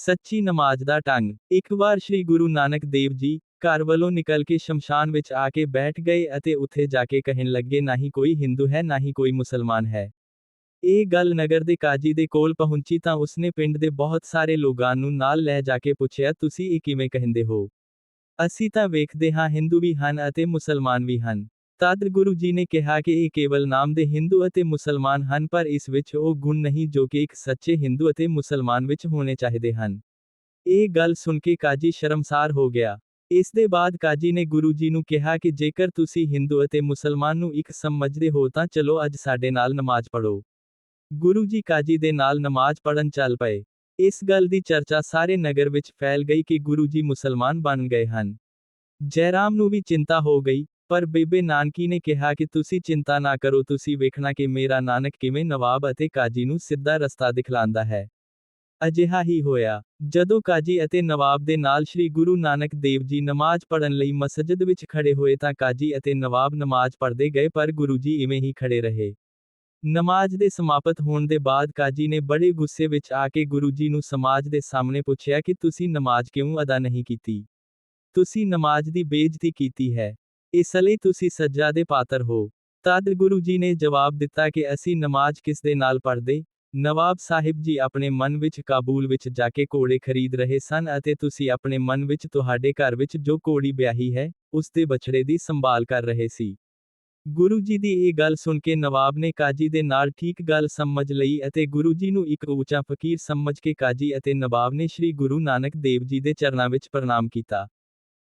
ਸੱਚੀ ਨਮਾਜ਼ ਦਾ ਢੰਗ ਇੱਕ ਵਾਰ ਸ੍ਰੀ ਗੁਰੂ ਨਾਨਕ ਦੇਵ ਜੀ ਘਰ ਵੱਲੋਂ ਨਿਕਲ ਕੇ ਸ਼ਮਸ਼ਾਨ ਵਿੱਚ ਆ ਕੇ ਬੈਠ ਗਏ ਅਤੇ ਉੱਥੇ ਜਾ ਕੇ ਕਹਿਣ ਲੱਗੇ ਨਾ ਹੀ ਕੋਈ ਹਿੰਦੂ ਹੈ ਨਾ ਹੀ ਕੋਈ ਮੁਸਲਮਾਨ ਹੈ ਇਹ ਗੱਲ ਨਗਰ ਦੇ ਕਾਜੀ ਦੇ ਕੋਲ ਪਹੁੰਚੀ ਤਾਂ ਉਸਨੇ ਪਿੰਡ ਦੇ ਬਹੁਤ ਸਾਰੇ ਲੋਕਾਂ ਨੂੰ ਨਾਲ ਲੈ ਜਾ ਕੇ ਪੁੱਛਿਆ ਤੁਸੀਂ ਇਹ ਕਿਵੇਂ ਕਹਿੰਦੇ ਹੋ ਅਸੀਂ ਤਾਂ ਵੇਖਦੇ ਹਾਂ ਹਿੰਦੂ ਵੀ ਹਨ ਅਤੇ ਮੁਸਲਮਾਨ ਵੀ ਹਨ ਤਦ ਗੁਰੂ ਜੀ ਨੇ ਕਿਹਾ ਕਿ ਇਹ ਕੇਵਲ ਨਾਮ ਦੇ ਹਿੰਦੂ ਅਤੇ ਮੁਸਲਮਾਨ ਹਨ ਪਰ ਇਸ ਵਿੱਚ ਉਹ ਗੁਣ ਨਹੀਂ ਜੋ ਕਿ ਇੱਕ ਸੱਚੇ ਹਿੰਦੂ ਅਤੇ ਮੁਸਲਮਾਨ ਵਿੱਚ ਹੋਣੇ ਚਾਹੀਦੇ ਹਨ ਇਹ ਗੱਲ ਸੁਣ ਕੇ ਕਾਜੀ ਸ਼ਰਮਸਾਰ ਹੋ ਗਿਆ ਇਸ ਦੇ ਬਾਅਦ ਕਾਜੀ ਨੇ ਗੁਰੂ ਜੀ ਨੂੰ ਕਿਹਾ ਕਿ ਜੇਕਰ ਤੁਸੀਂ ਹਿੰਦੂ ਅਤੇ ਮੁਸਲਮਾਨ ਨੂੰ ਇੱਕ ਸਮਝਦੇ ਹੋ ਤਾਂ ਚਲੋ ਅੱਜ ਸਾਡੇ ਨਾਲ ਨਮਾਜ਼ ਪੜੋ ਗੁਰੂ ਜੀ ਕਾਜੀ ਦੇ ਨਾਲ ਨਮਾਜ਼ ਪੜਨ ਚੱਲ ਪਏ ਇਸ ਗੱਲ ਦੀ ਚਰਚਾ ਸਾਰੇ ਨਗਰ ਵਿੱਚ ਫੈਲ ਗਈ ਕਿ ਗੁਰੂ ਜੀ ਮੁਸਲਮਾਨ ਬਣ ਗਏ ਹਨ ਜੈਰਾਮ ਨੂੰ ਵੀ ਚਿੰਤਾ ਹੋ ਗਈ ਪਰ ਬੇਬੇ ਨਾਨਕੀ ਨੇ ਕਿਹਾ ਕਿ ਤੁਸੀਂ ਚਿੰਤਾ ਨਾ ਕਰੋ ਤੁਸੀਂ ਵੇਖਣਾ ਕਿ ਮੇਰਾ ਨਾਨਕ ਕਿਵੇਂ ਨਵਾਬ ਅਤੇ ਕਾਜੀ ਨੂੰ ਸਿੱਧਾ ਰਸਤਾ ਦਿਖਲਾਉਂਦਾ ਹੈ ਅਜਿਹਾ ਹੀ ਹੋਇਆ ਜਦੋਂ ਕਾਜੀ ਅਤੇ ਨਵਾਬ ਦੇ ਨਾਲ ਸ੍ਰੀ ਗੁਰੂ ਨਾਨਕ ਦੇਵ ਜੀ ਨਮਾਜ਼ ਪੜਨ ਲਈ ਮਸਜਿਦ ਵਿੱਚ ਖੜੇ ਹੋਏ ਤਾਂ ਕਾਜੀ ਅਤੇ ਨਵਾਬ ਨਮਾਜ਼ ਪੜ੍ਹਦੇ ਗਏ ਪਰ ਗੁਰੂ ਜੀ ਇਵੇਂ ਹੀ ਖੜੇ ਰਹੇ ਨਮਾਜ਼ ਦੇ ਸਮਾਪਤ ਹੋਣ ਦੇ ਬਾਅਦ ਕਾਜੀ ਨੇ ਬੜੇ ਗੁੱਸੇ ਵਿੱਚ ਆ ਕੇ ਗੁਰੂ ਜੀ ਨੂੰ ਸਮਾਜ ਦੇ ਸਾਹਮਣੇ ਪੁੱਛਿਆ ਕਿ ਤੁਸੀਂ ਨਮਾਜ਼ ਕਿਉਂ ਅਦਾ ਨਹੀਂ ਕੀਤੀ ਤੁਸੀਂ ਨਮਾਜ਼ ਦੀ ਬੇਇੱਜ਼ਤੀ ਕੀਤੀ ਹੈ ਇਸ ਲਈ ਤੁਸੀਂ ਸੱਜਾ ਦੇ ਪਾਤਰ ਹੋ। ਤਦ ਗੁਰੂ ਜੀ ਨੇ ਜਵਾਬ ਦਿੱਤਾ ਕਿ ਅਸੀਂ ਨਮਾਜ਼ ਕਿਸ ਦੇ ਨਾਲ ਪੜ੍ਹਦੇ? ਨਵਾਬ ਸਾਹਿਬ ਜੀ ਆਪਣੇ ਮਨ ਵਿੱਚ ਕਾਬੂਲ ਵਿੱਚ ਜਾ ਕੇ ਘੋੜੇ ਖਰੀਦ ਰਹੇ ਸਨ ਅਤੇ ਤੁਸੀਂ ਆਪਣੇ ਮਨ ਵਿੱਚ ਤੁਹਾਡੇ ਘਰ ਵਿੱਚ ਜੋ ਘੋੜੀ ਵਿਆਹੀ ਹੈ, ਉਸ ਦੇ ਬਛੜੇ ਦੀ ਸੰਭਾਲ ਕਰ ਰਹੇ ਸੀ। ਗੁਰੂ ਜੀ ਦੀ ਇਹ ਗੱਲ ਸੁਣ ਕੇ ਨਵਾਬ ਨੇ ਕਾਜੀ ਦੇ ਨਾਲ ਠੀਕ ਗੱਲ ਸਮਝ ਲਈ ਅਤੇ ਗੁਰੂ ਜੀ ਨੂੰ ਇੱਕ ਉੱਚਾ ਫਕੀਰ ਸਮਝ ਕੇ ਕਾਜੀ ਅਤੇ ਨਵਾਬ ਨੇ ਸ੍ਰੀ ਗੁਰੂ ਨਾਨਕ ਦੇਵ ਜੀ ਦੇ ਚਰਨਾਂ ਵਿੱਚ ਪ੍ਰਣਾਮ ਕੀਤਾ।